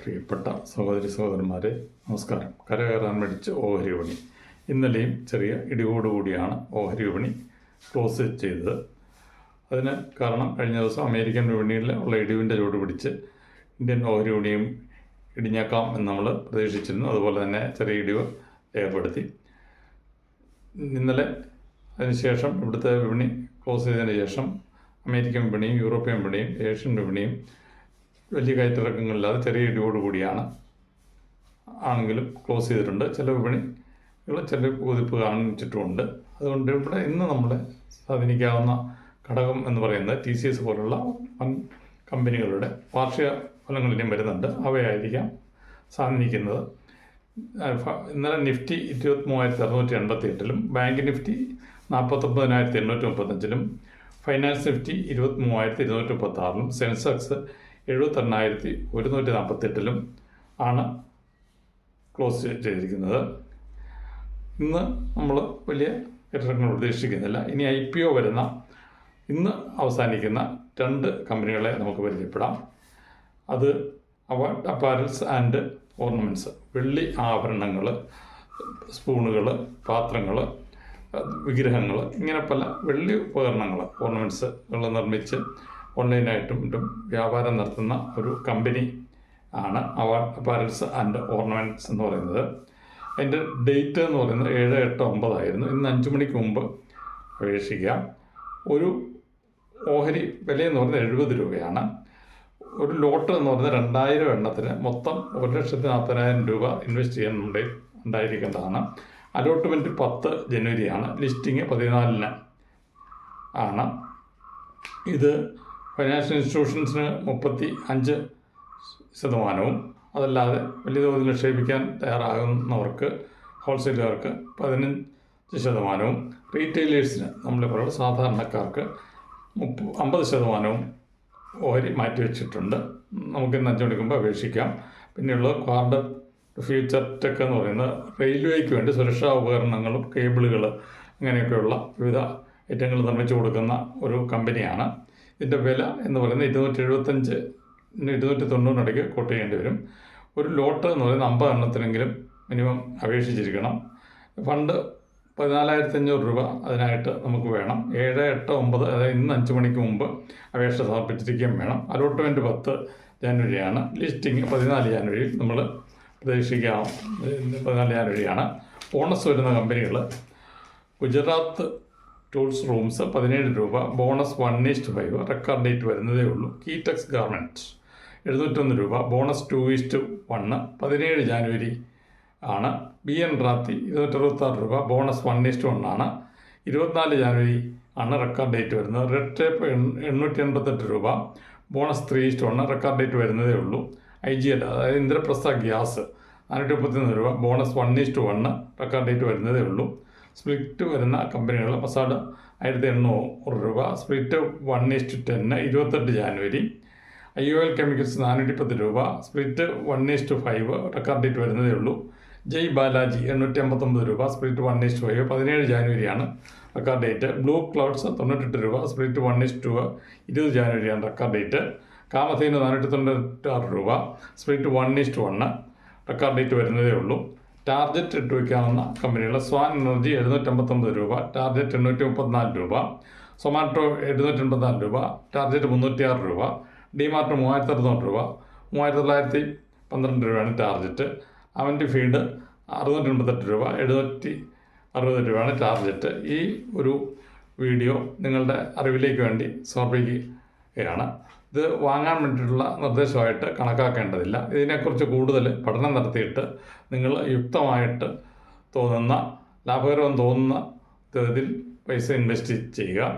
പ്രിയപ്പെട്ട സഹോദരി സഹോദരന്മാരെ നമസ്കാരം. കരകയറാൻ മേടിച്ച് ഓഹരി വിപണി. ഇന്നലെയും ചെറിയ ഇടിവോടുകൂടിയാണ് ഓഹരി വിപണി ക്ലോസ് ചെയ്തത്. അതിന് കാരണം കഴിഞ്ഞ ദിവസം അമേരിക്കൻ വിപണിയിൽ ഉള്ള ഇടിവിന്റെ ചൂട് പിടിച്ച് ഇന്ത്യൻ ഓഹരി വിപണിയും ഇടിഞ്ഞേക്കാം എന്ന് നമ്മൾ പ്രതീക്ഷിച്ചിരുന്നു. അതുപോലെ തന്നെ ചെറിയ ഇടിവ് രേഖപ്പെടുത്തി ഇന്നലെ അതിനുശേഷം ഇവിടുത്തെ വിപണി ക്ലോസ് ചെയ്തതിന് ശേഷം അമേരിക്കൻ വിപണിയും യൂറോപ്യൻ വിപണിയും ഏഷ്യൻ വിപണിയും വലിയ കയറ്റിറക്കങ്ങളില്ലാതെ ചെറിയ ഇടിയോടുകൂടിയാണ് ആണെങ്കിലും ക്ലോസ് ചെയ്തിട്ടുണ്ട്. ചില വിപണികൾ ചില കുതിപ്പ് കാണിച്ചിട്ടുമുണ്ട്. അതുകൊണ്ട് ഇവിടെ ഇന്ന് നമ്മളെ സ്വാധീനിക്കാവുന്ന ഘടകം എന്ന് പറയുന്നത് ടി സി എസ് പോലുള്ള വൻ കമ്പനികളുടെ വാർഷിക ഫലങ്ങളിലും വരുന്നുണ്ട്. അവയായിരിക്കാം സ്വാധീനിക്കുന്നത്. ഇന്നലെ നിഫ്റ്റി ഇരുപത്തി മൂവായിരത്തി അറുന്നൂറ്റി എൺപത്തി എട്ടിലും ബാങ്ക് നിഫ്റ്റി നാൽപ്പത്തൊമ്പതിനായിരത്തി എണ്ണൂറ്റി മുപ്പത്തഞ്ചിലും ഫൈനാൻസ് നിഫ്റ്റി ഇരുപത്തി മൂവായിരത്തി ഇരുന്നൂറ്റി മുപ്പത്തി ആറിലും സെൻസെക്സ് എഴുപത്തെണ്ണായിരത്തി ഒരുന്നൂറ്റി നാൽപ്പത്തെട്ടിലും ആണ് ക്ലോസ് ചെയ്തിരിക്കുന്നത്. ഇന്ന് നമ്മൾ വലിയ കെട്ടിടങ്ങൾ പ്രതീക്ഷിക്കുന്നില്ല ഇനി ഐ പി ഒ വരുന്ന ഇന്ന് അവസാനിക്കുന്ന രണ്ട് കമ്പനികളെ നമുക്ക് പരിചയപ്പെടാം. അത് അവ അപ്പാരൽസ് ആൻഡ് ഓർണമെന്റ്സ് വെള്ളി ആഭരണങ്ങൾ സ്പൂണുകൾ പാത്രങ്ങൾ വിഗ്രഹങ്ങൾ ഇങ്ങനെ പല വെള്ളി ഉപകരണങ്ങൾ ഓർണമെന്റ്സുകൾ നിർമ്മിച്ച് ഓൺലൈനായിട്ടും വ്യാപാരം നടത്തുന്ന ഒരു കമ്പനി ആണ് അവാർഡ് അപ്പാരൽസ് ആൻഡ് ഓർണമെന്റ്സ് എന്ന് പറയുന്നത്. അതിന്റെ ഡേറ്റ് എന്ന് പറയുന്നത് ഏഴ് എട്ട് ഒമ്പതായിരുന്നു ഇന്ന് അഞ്ച് മണിക്ക് മുമ്പ് അപേക്ഷിക്കാം ഒരു ഓഹരി വിലയെന്ന് പറയുന്നത് എഴുപത് രൂപയാണ്. ഒരു ലോട്ട് എന്ന് പറയുന്നത് രണ്ടായിരം എണ്ണത്തിന് മൊത്തം ഒരു ലക്ഷത്തി നാൽപ്പതിനായിരം രൂപ ഇൻവെസ്റ്റ് ചെയ്യാൻ ഉണ്ടായിരിക്കേണ്ടതാണ്. അലോട്ട്മെന്റ് പത്ത് ജനുവരിയാണ്. ലിസ്റ്റിംഗ് പതിനാലിന് ആണ്. ഇത് ഫൈനാൻഷ്യൽ ഇൻസ്റ്റിറ്റ്യൂഷൻസിന് മുപ്പത്തി അഞ്ച് ശതമാനവും അതല്ലാതെ വലിയ തോതിൽ നിക്ഷേപിക്കാൻ തയ്യാറാകുന്നവർക്ക് ഹോൾസെയിലുകാർക്ക് പതിനഞ്ച് ശതമാനവും റീറ്റെയിലേഴ്സിന് നമ്മളെ പോലുള്ള സാധാരണക്കാർക്ക് മുപ്പ അമ്പത് ശതമാനവും ഓഹരി മാറ്റിവെച്ചിട്ടുണ്ട്. നമുക്ക് ഇന്ന് അഞ്ച് മണിക്കുമ്പോൾ അപേക്ഷിക്കാം. പിന്നെയുള്ളത് ക്വാർഡർ ഫ്യൂച്ചർ ടെക് എന്ന് പറയുന്നത് റെയിൽവേക്ക് വേണ്ടി സുരക്ഷാ ഉപകരണങ്ങളും കേബിളുകൾ അങ്ങനെയൊക്കെയുള്ള വിവിധ ഐറ്റങ്ങൾ നിർമ്മിച്ചു കൊടുക്കുന്ന ഒരു കമ്പനിയാണ് ഇതിന്റെ വില എന്ന് പറയുന്നത് ഇരുന്നൂറ്റി എഴുപത്തഞ്ച് ഇരുന്നൂറ്റി തൊണ്ണൂറിനിടയ്ക്ക് കോട്ട് ചെയ്യേണ്ടി വരും. ഒരു ലോട്ട് എന്ന് പറയുന്നത് അമ്പത് എണ്ണത്തിനെങ്കിലും മിനിമം അപേക്ഷിച്ചിരിക്കണം. ഫണ്ട് പതിനാലായിരത്തി അഞ്ഞൂറ് രൂപ അതിനായിട്ട് നമുക്ക് വേണം. ഏഴ് എട്ട് ഒമ്പത് അതായത് ഇന്ന് അഞ്ച് മണിക്ക് മുമ്പ് അപേക്ഷ സമർപ്പിച്ചിരിക്കുകയും വേണം. അലോട്ട്മെന്റ് പത്ത് ജാനുവരിയാണ്. ലിസ്റ്റിംഗ് പതിനാല് ജാനുവരി നമ്മൾ പ്രതീക്ഷിക്കാം. പതിനാല് ജാനുവരിയാണ്. ബോണസ് വരുന്ന കമ്പനികൾ ഗുജറാത്ത് ടൂൾസ് റൂംസ് പതിനേഴ് രൂപ. Bonus one is to five record date വരുന്നതേ ഉള്ളൂ. കീടെക്സ് ഗാർമെന്റ്സ് എഴുന്നൂറ്റൊന്ന് രൂപ. Bonus two is to one പതിനേഴ് ജാനുവരി ആണ്. ബി എൻ റാത്തി ഇരുന്നൂറ്ററുപത്താറ് രൂപ. ബോണസ് വൺ ഈസ്റ്റ് വൺ ആണ്. ഇരുപത്തിനാല് ജാനുവരി ആണ് റെക്കോർഡ് ഡേറ്റ് വരുന്നത്. റെഡ് ടേപ്പ് എണ്ണൂറ്റി എൺപത്തെട്ട് രൂപ. Bonus three is to one record date വരുന്നതേ ഉള്ളൂ. ഐ ജി എൽ അതായത് ഇന്ദ്രപ്രസ്ഥ ഗ്യാസ് നാനൂറ്റി മുപ്പത്തിയൊന്ന് രൂപ. Bonus one is to one record date വരുന്നതേ ഉള്ളൂ. സ്പ്ലിറ്റ് വരുന്ന കമ്പനികൾ മസാല ആയിരത്തി എണ്ണൂറ് രൂപ. Split one is to ten ഇരുപത്തെട്ട് ജാനുവരി. ഐ ഒ എൽ കെമിക്കൽസ് നാനൂറ്റി പത്ത് രൂപ. Split one is to five record date വരുന്നതേ ഉള്ളൂ. ജയ് ബാലാജി എണ്ണൂറ്റി അമ്പത്തൊമ്പത് രൂപ. സ്പ്ലിറ്റ് വൺ ഈസ്റ്റ് ഫൈവ് പതിനേഴ് ജാനുവരിയാണ് റെക്കോർഡ് ഡേറ്റ് ബ്ലൂ ക്ലൗഡ്സ് തൊണ്ണൂറ്റെട്ട് രൂപ. സ്പ്ലിറ്റ് വൺ ഈസ്റ്റ് ടു ഇരുപത് ജാനുവരിയാണ് റെക്കോർഡ് ഡേറ്റ് കാമധേനു നാനൂറ്റി തൊണ്ണൂറ്റാറ് രൂപ. Split one is to one record date വരുന്നതേ ഉള്ളൂ. ടാർജറ്റ് ഇട്ട് വയ്ക്കാവുന്ന കമ്പനികൾ സ്വാൻ എനർജി എഴുന്നൂറ്റമ്പത്തൊമ്പത് രൂപ ടാർജറ്റ് എണ്ണൂറ്റി മുപ്പത്തിനാല് രൂപ സൊമാറ്റോ എഴുന്നൂറ്റി എൺപത്തിനാല് രൂപ ടാർജറ്റ് മുന്നൂറ്റിയാറ് രൂപ ഡിമാർട്ട് മൂവായിരത്തി അറുന്നൂറ് രൂപ മൂവായിരത്തി തൊള്ളായിരത്തി പന്ത്രണ്ട് രൂപയാണ് ടാർജറ്റ് അവന്റെ ഫീഡ് അറുന്നൂറ്റി എൺപത്തെട്ട് രൂപ എഴുന്നൂറ്റി അറുപത് രൂപയാണ് ടാർജറ്റ് ഈ ഒരു വീഡിയോ നിങ്ങളുടെ അറിവിലേക്ക് വേണ്ടി സമർപ്പിക്കുകയാണ്. ഇത് വാങ്ങാൻ വേണ്ടിയിട്ടുള്ള നിർദ്ദേശമായിട്ട് കണക്കാക്കേണ്ടതില്ല. ഇതിനെക്കുറിച്ച് കൂടുതൽ പഠനം നടത്തിയിട്ട് നിങ്ങൾ യുക്തമായിട്ട് തോന്നുന്ന ലാഭകരമെന്ന് തോന്നുന്ന ഇതിൽ പൈസ ഇൻവെസ്റ്റ് ചെയ്യുക.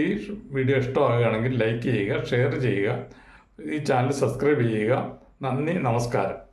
ഈ വീഡിയോ ഇഷ്ടമാകുകയാണെങ്കിൽ ലൈക്ക് ചെയ്യുക ഷെയർ ചെയ്യുക ഈ ചാനൽ സബ്സ്ക്രൈബ് ചെയ്യുക. നന്ദി നമസ്കാരം.